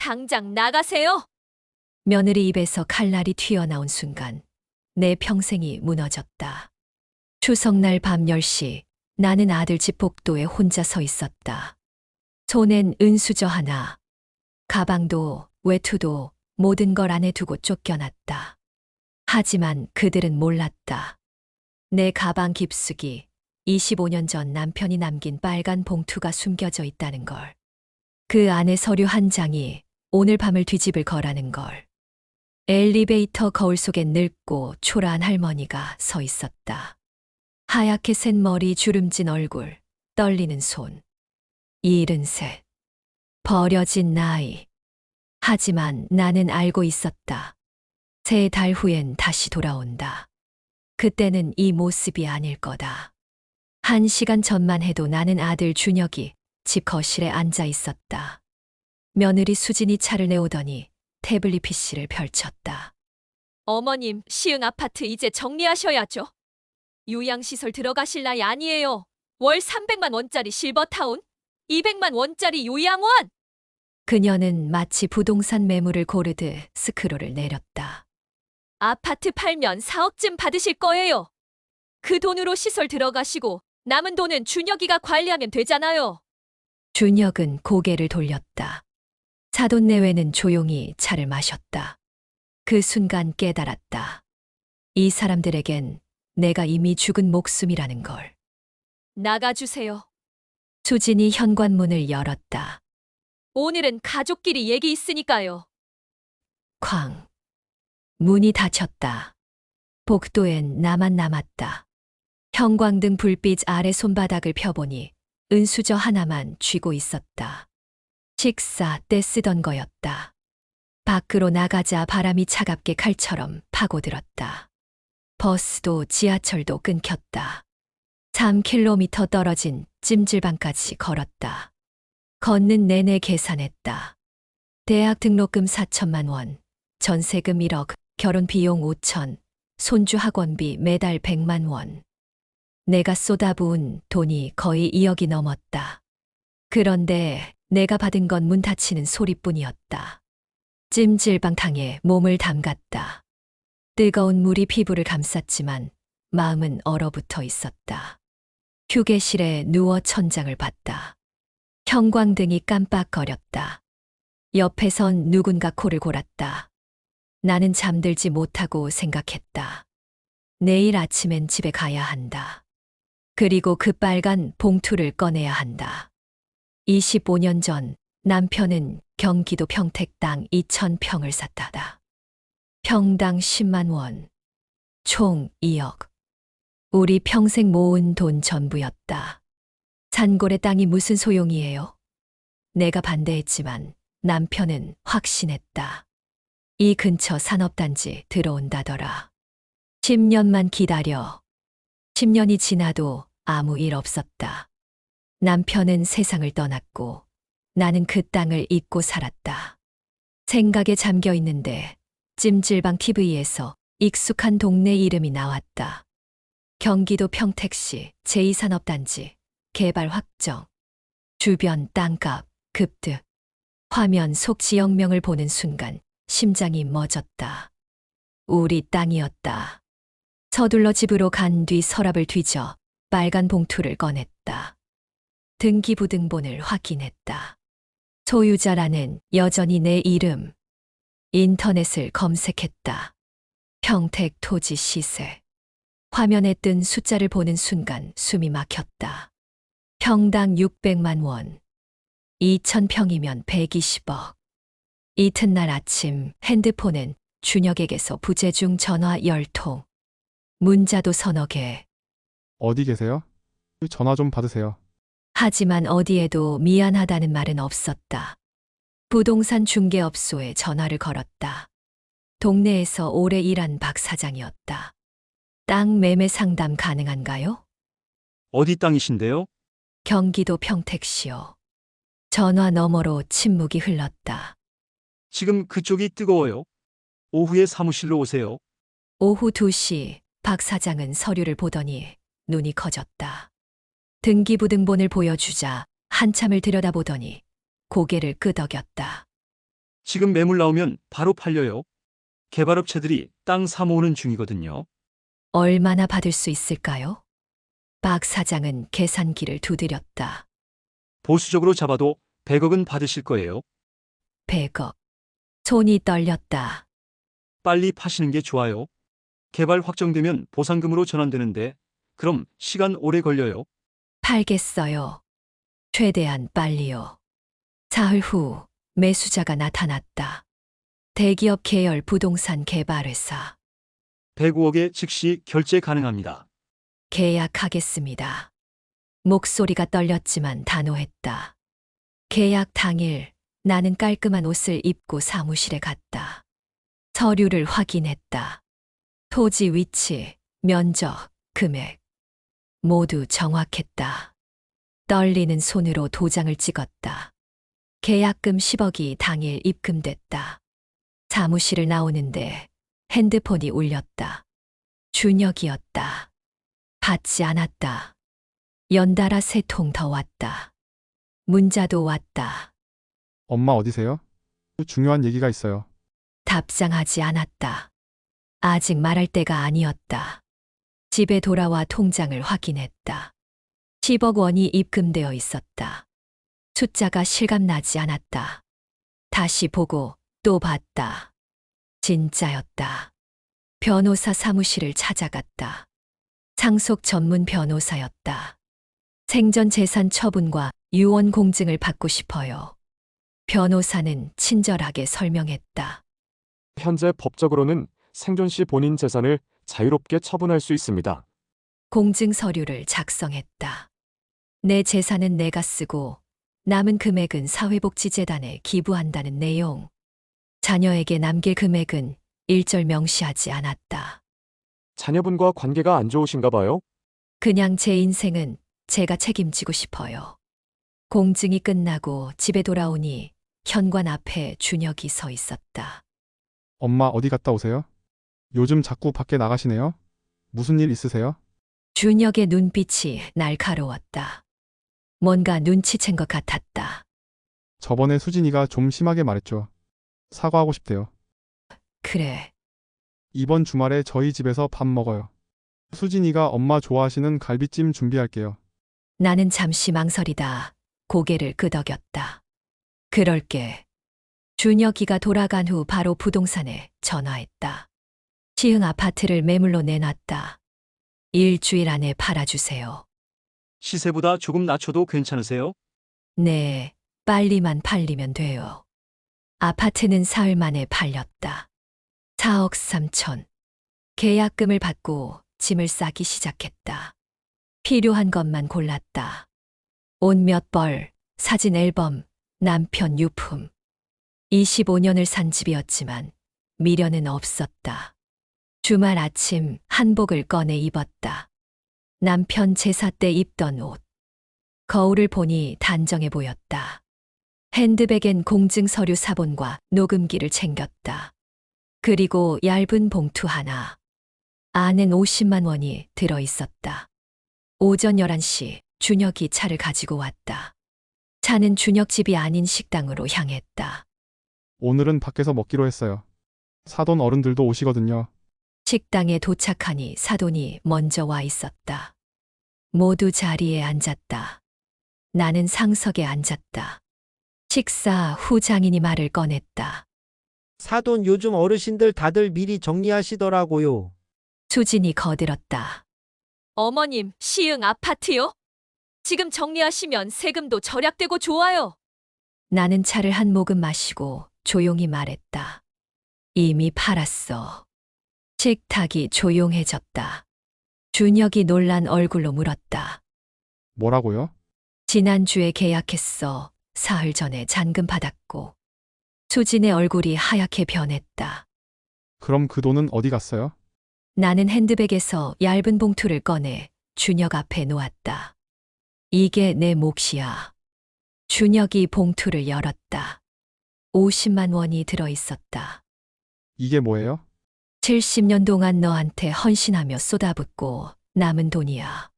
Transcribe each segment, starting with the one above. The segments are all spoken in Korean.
당장 나가세요. 며느리 입에서 칼날이 튀어나온 순간 내 평생이 무너졌다. 추석날 밤 10시 나는 아들 집 복도에 혼자 서 있었다. 손엔 은수저 하나, 가방도 외투도 모든 걸 안에 두고 쫓겨났다. 하지만 그들은 몰랐다. 내 가방 깊숙이 25년 전 남편이 남긴 빨간 봉투가 숨겨져 있다는 걸. 그 안에 서류 한 장이 오늘 밤을 뒤집을 거라는 걸. 엘리베이터 거울 속엔 늙고 초라한 할머니가 서 있었다. 하얗게 센 머리 주름진 얼굴, 떨리는 손. 일흔 셋. 버려진 나이. 하지만 나는 알고 있었다. 세 달 후엔 다시 돌아온다. 그때는 이 모습이 아닐 거다. 한 시간 전만 해도 나는 아들 준혁이 집 거실에 앉아 있었다. 며느리 수진이 차를 내오더니 태블릿 PC를 펼쳤다. 어머님, 시흥 아파트 이제 정리하셔야죠. 요양시설 들어가실 나이 아니에요. 월 300만 원짜리 실버타운, 200만 원짜리 요양원. 그녀는 마치 부동산 매물을 고르듯 스크롤을 내렸다. 아파트 팔면 4억쯤 받으실 거예요. 그 돈으로 시설 들어가시고 남은 돈은 준혁이가 관리하면 되잖아요. 준혁은 고개를 돌렸다. 사돈 내외는 조용히 차를 마셨다. 그 순간 깨달았다. 이 사람들에겐 내가 이미 죽은 목숨이라는 걸. 나가주세요. 수진이 현관문을 열었다. 오늘은 가족끼리 얘기 있으니까요. 쾅. 문이 닫혔다. 복도엔 나만 남았다. 형광등 불빛 아래 손바닥을 펴보니 은수저 하나만 쥐고 있었다. 식사 때 쓰던 거였다. 밖으로 나가자 바람이 차갑게 칼처럼 파고들었다. 버스도 지하철도 끊겼다. 3킬로미터 떨어진 찜질방까지 걸었다. 걷는 내내 계산했다. 대학 등록금 4천만 원, 전세금 1억, 결혼 비용 5천, 손주 학원비 매달 100만 원. 내가 쏟아부은 돈이 거의 2억이 넘었다. 그런데 내가 받은 건 문 닫히는 소리뿐이었다. 찜질방탕에 몸을 담갔다. 뜨거운 물이 피부를 감쌌지만 마음은 얼어붙어 있었다. 휴게실에 누워 천장을 봤다. 형광등이 깜빡거렸다. 옆에선 누군가 코를 골았다. 나는 잠들지 못하고 생각했다. 내일 아침엔 집에 가야 한다. 그리고 그 빨간 봉투를 꺼내야 한다. 25년 전 남편은 경기도 평택 땅 2,000평을 샀다다. 평당 10만 원. 총 2억. 우리 평생 모은 돈 전부였다. 산골의 땅이 무슨 소용이에요? 내가 반대했지만 남편은 확신했다. 이 근처 산업단지 들어온다더라. 10년만 기다려. 10년이 지나도 아무 일 없었다. 남편은 세상을 떠났고 나는 그 땅을 잊고 살았다. 생각에 잠겨 있는데 찜질방 TV에서 익숙한 동네 이름이 나왔다. 경기도 평택시 제2산업단지 개발 확정. 주변 땅값 급등. 화면 속 지역명을 보는 순간 심장이 멎었다. 우리 땅이었다. 서둘러 집으로 간 뒤 서랍을 뒤져 빨간 봉투를 꺼냈다. 등기부등본을 확인했다. 소유자라는 여전히 내 이름. 인터넷을 검색했다. 평택 토지 시세. 화면에 뜬 숫자를 보는 순간 숨이 막혔다. 평당 600만 원. 2,000평이면 120억. 이튿날 아침 핸드폰엔 준혁에게서 부재중 전화 10통. 문자도 서너 개. 어디 계세요? 전화 좀 받으세요. 하지만 어디에도 미안하다는 말은 없었다. 부동산 중개업소에 전화를 걸었다. 동네에서 오래 일한 박 사장이었다. 땅 매매 상담 가능한가요? 어디 땅이신데요? 경기도 평택시요. 전화 너머로 침묵이 흘렀다. 지금 그쪽이 뜨거워요. 오후에 사무실로 오세요. 오후 2시 박 사장은 서류를 보더니 눈이 커졌다. 등기부등본을 보여주자 한참을 들여다보더니 고개를 끄덕였다. 지금 매물 나오면 바로 팔려요. 개발업체들이 땅 사모으는 중이거든요. 얼마나 받을 수 있을까요? 박 사장은 계산기를 두드렸다. 보수적으로 잡아도 100억은 받으실 거예요. 100억. 손이 떨렸다. 빨리 파시는 게 좋아요. 개발 확정되면 보상금으로 전환되는데 그럼 시간 오래 걸려요. 팔겠어요. 최대한 빨리요. 사흘 후 매수자가 나타났다. 대기업 계열 부동산 개발회사. 105억에 즉시 결제 가능합니다. 계약하겠습니다. 목소리가 떨렸지만 단호했다. 계약 당일 나는 깔끔한 옷을 입고 사무실에 갔다. 서류를 확인했다. 토지 위치, 면적, 금액. 모두 정확했다. 떨리는 손으로 도장을 찍었다. 계약금 10억이 당일 입금됐다. 사무실을 나오는데 핸드폰이 울렸다. 준혁이었다. 받지 않았다. 연달아 세 통 더 왔다. 문자도 왔다. 엄마 어디세요? 중요한 얘기가 있어요. 답장하지 않았다. 아직 말할 때가 아니었다. 집에 돌아와 통장을 확인했다. 10억 원이 입금되어 있었다. 숫자가 실감나지 않았다. 다시 보고 또 봤다. 진짜였다. 변호사 사무실을 찾아갔다. 상속 전문 변호사였다. 생전 재산 처분과 유언 공증을 받고 싶어요. 변호사는 친절하게 설명했다. 현재 법적으로는 생존 시 본인 재산을 자유롭게 처분할 수 있습니다. 공증 서류를 작성했다. 내 재산은 내가 쓰고 남은 금액은 사회복지재단에 기부한다는 내용. 자녀에게 남길 금액은 일절 명시하지 않았다. 자녀분과 관계가 안 좋으신가 봐요? 그냥 제 인생은 제가 책임지고 싶어요. 공증이 끝나고 집에 돌아오니 현관 앞에 준혁이 서 있었다. 엄마 어디 갔다 오세요? 요즘 자꾸 밖에 나가시네요? 무슨 일 있으세요? 준혁의 눈빛이 날카로웠다. 뭔가 눈치챈 것 같았다. 저번에 수진이가 좀 심하게 말했죠. 사과하고 싶대요. 그래, 이번 주말에 저희 집에서 밥 먹어요. 수진이가 엄마 좋아하시는 갈비찜 준비할게요. 나는 잠시 망설이다 고개를 끄덕였다. 그럴게. 준혁이가 돌아간 후 바로 부동산에 전화했다. 시흥 아파트를 매물로 내놨다. 일주일 안에 팔아주세요. 시세보다 조금 낮춰도 괜찮으세요? 네, 빨리만 팔리면 돼요. 아파트는 사흘 만에 팔렸다. 4억 3천. 계약금을 받고 짐을 싸기 시작했다. 필요한 것만 골랐다. 옷 몇 벌, 사진 앨범, 남편 유품. 25년을 산 집이었지만 미련은 없었다. 주말 아침 한복을 꺼내 입었다. 남편 제사 때 입던 옷. 거울을 보니 단정해 보였다. 핸드백엔 공증 서류 사본과 녹음기를 챙겼다. 그리고 얇은 봉투 하나. 안엔 50만 원이 들어 있었다. 오전 11시 준혁이 차를 가지고 왔다. 차는 준혁 집이 아닌 식당으로 향했다. 오늘은 밖에서 먹기로 했어요. 사돈 어른들도 오시거든요. 식당에 도착하니 사돈이 먼저 와 있었다. 모두 자리에 앉았다. 나는 상석에 앉았다. 식사 후 장인이 말을 꺼냈다. 사돈 요즘 어르신들 다들 미리 정리하시더라고요. 수진이 거들었다. 어머님, 시흥 아파트요? 지금 정리하시면 세금도 절약되고 좋아요. 나는 차를 한 모금 마시고 조용히 말했다. 이미 팔았어. 식탁이 조용해졌다. 준혁이 놀란 얼굴로 물었다. 뭐라고요? 지난주에 계약했어. 사흘 전에 잔금 받았고. 수진의 얼굴이 하얗게 변했다. 그럼 그 돈은 어디 갔어요? 나는 핸드백에서 얇은 봉투를 꺼내 준혁 앞에 놓았다. 이게 내 몫이야. 준혁이 봉투를 열었다. 50만 원이 들어 있었다. 이게 뭐예요? 70년 동안 너한테 헌신하며 쏟아붓고 남은 돈이야.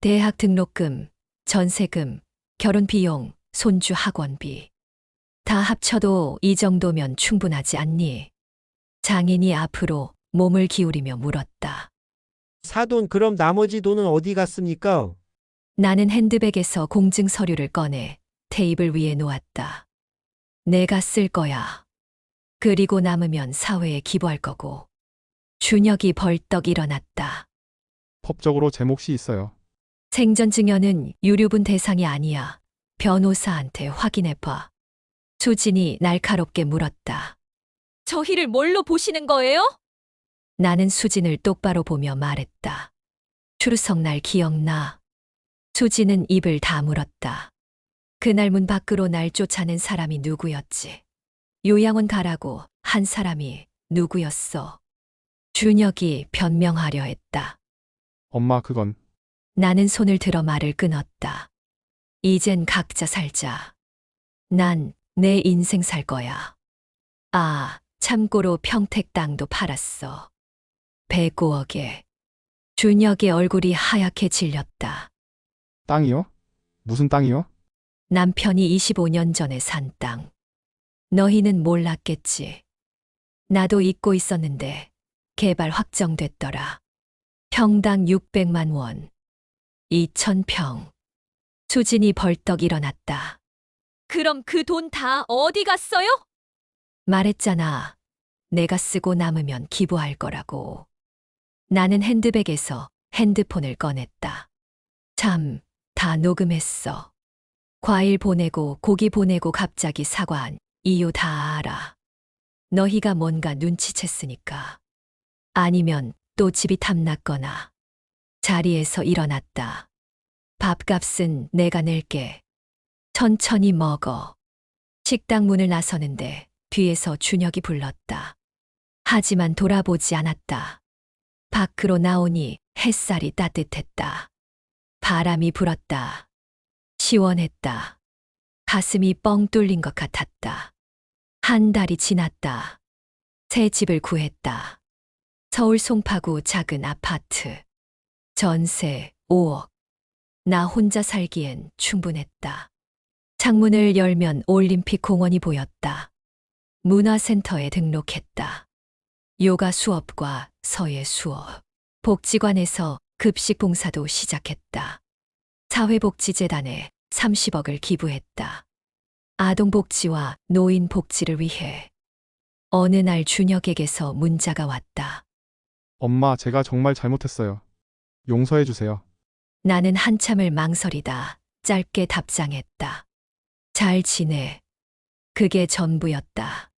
대학 등록금, 전세금, 결혼 비용, 손주 학원비. 다 합쳐도 이 정도면 충분하지 않니? 장인이 앞으로 몸을 기울이며 물었다. 사돈 그럼 나머지 돈은 어디 갔습니까? 나는 핸드백에서 공증 서류를 꺼내 테이블 위에 놓았다. 내가 쓸 거야. 그리고 남으면 사회에 기부할 거고. 준혁이 벌떡 일어났다. 법적으로 제 몫이 있어요. 생전 증여는 유류분 대상이 아니야. 변호사한테 확인해봐. 수진이 날카롭게 물었다. 저희를 뭘로 보시는 거예요? 나는 수진을 똑바로 보며 말했다. 추루석 날 기억나. 수진은 입을 다물었다. 그날 문 밖으로 날 쫓아낸 사람이 누구였지? 요양원 가라고 한 사람이 누구였어? 준혁이 변명하려 했다. 엄마 그건 나는 손을 들어 말을 끊었다. 이젠 각자 살자. 난 내 인생 살 거야. 아, 참고로 평택 땅도 팔았어. 105억에. 준혁의 얼굴이 하얗게 질렸다. 땅이요? 무슨 땅이요? 남편이 25년 전에 산 땅. 너희는 몰랐겠지. 나도 잊고 있었는데 개발 확정됐더라. 평당 600만 원. 2,000평. 수진이 벌떡 일어났다. 그럼 그 돈 다 어디 갔어요? 말했잖아. 내가 쓰고 남으면 기부할 거라고. 나는 핸드백에서 핸드폰을 꺼냈다. 참, 다 녹음했어. 과일 보내고 고기 보내고 갑자기 사과한 이유 다 알아. 너희가 뭔가 눈치챘으니까. 아니면 또 집이 탐났거나. 자리에서 일어났다. 밥값은 내가 낼게. 천천히 먹어. 식당 문을 나서는데 뒤에서 준혁이 불렀다. 하지만 돌아보지 않았다. 밖으로 나오니 햇살이 따뜻했다. 바람이 불었다. 시원했다. 가슴이 뻥 뚫린 것 같았다. 한 달이 지났다. 새 집을 구했다. 서울 송파구 작은 아파트. 전세 5억. 나 혼자 살기엔 충분했다. 창문을 열면 올림픽 공원이 보였다. 문화센터에 등록했다. 요가 수업과 서예 수업. 복지관에서 급식 봉사도 시작했다. 사회복지재단에 30억을 기부했다. 아동복지와 노인복지를 위해. 어느 날 준혁에게서 문자가 왔다. 엄마 제가 정말 잘못했어요. 용서해 주세요. 나는 한참을 망설이다 짧게 답장했다. 잘 지내. 그게 전부였다.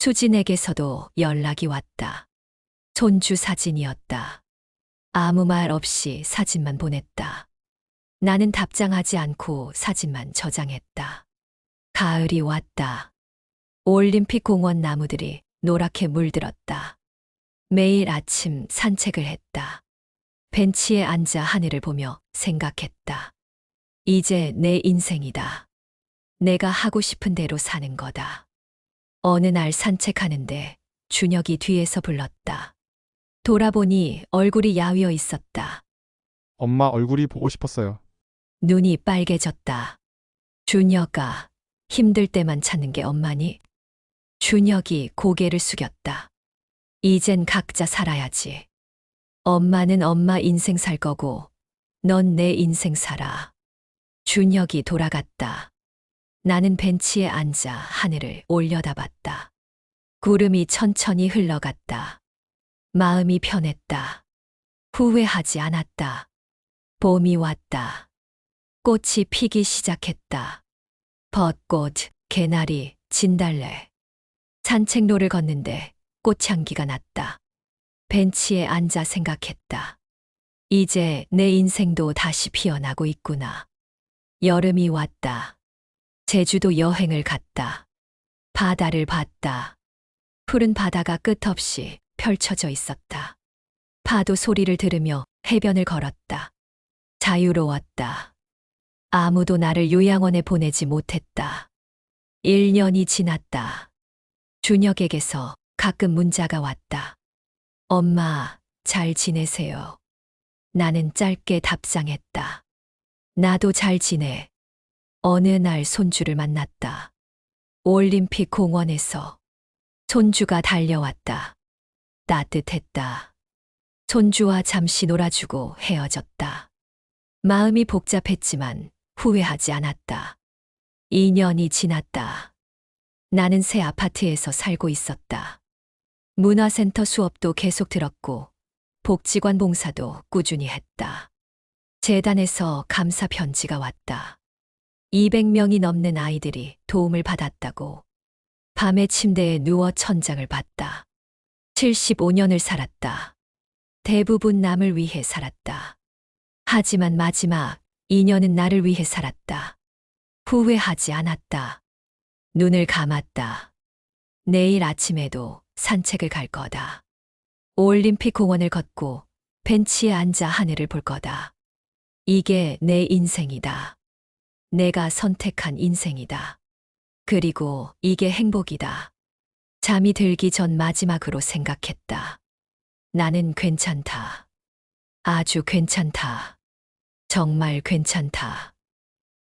수진에게서도 연락이 왔다. 손주 사진이었다. 아무 말 없이 사진만 보냈다. 나는 답장하지 않고 사진만 저장했다. 가을이 왔다. 올림픽 공원 나무들이 노랗게 물들었다. 매일 아침 산책을 했다. 벤치에 앉아 하늘을 보며 생각했다. 이제 내 인생이다. 내가 하고 싶은 대로 사는 거다. 어느 날 산책하는데 준혁이 뒤에서 불렀다. 돌아보니 얼굴이 야위어 있었다. 엄마 얼굴이 보고 싶었어요. 눈이 빨개졌다. 준혁아, 힘들 때만 찾는 게 엄마니? 준혁이 고개를 숙였다. 이젠 각자 살아야지. 엄마는 엄마 인생 살 거고, 넌 내 인생 살아. 준혁이 돌아갔다. 나는 벤치에 앉아 하늘을 올려다봤다. 구름이 천천히 흘러갔다. 마음이 편했다. 후회하지 않았다. 봄이 왔다. 꽃이 피기 시작했다. 벚꽃, 개나리, 진달래. 산책로를 걷는데 꽃향기가 났다. 벤치에 앉아 생각했다. 이제 내 인생도 다시 피어나고 있구나. 여름이 왔다. 제주도 여행을 갔다. 바다를 봤다. 푸른 바다가 끝없이 펼쳐져 있었다. 파도 소리를 들으며 해변을 걸었다. 자유로웠다. 아무도 나를 요양원에 보내지 못했다. 1년이 지났다. 준혁에게서 가끔 문자가 왔다. 엄마, 잘 지내세요. 나는 짧게 답장했다. 나도 잘 지내. 어느 날 손주를 만났다. 올림픽 공원에서 손주가 달려왔다. 따뜻했다. 손주와 잠시 놀아주고 헤어졌다. 마음이 복잡했지만 후회하지 않았다. 2년이 지났다. 나는 새 아파트에서 살고 있었다. 문화센터 수업도 계속 들었고, 복지관 봉사도 꾸준히 했다. 재단에서 감사 편지가 왔다. 200명이 넘는 아이들이 도움을 받았다고. 밤에 침대에 누워 천장을 봤다. 75년을 살았다. 대부분 남을 위해 살았다. 하지만 마지막 2년은 나를 위해 살았다. 후회하지 않았다. 눈을 감았다. 내일 아침에도 산책을 갈 거다. 올림픽 공원을 걷고 벤치에 앉아 하늘을 볼 거다. 이게 내 인생이다. 내가 선택한 인생이다. 그리고 이게 행복이다. 잠이 들기 전 마지막으로 생각했다. 나는 괜찮다. 아주 괜찮다. 정말 괜찮다.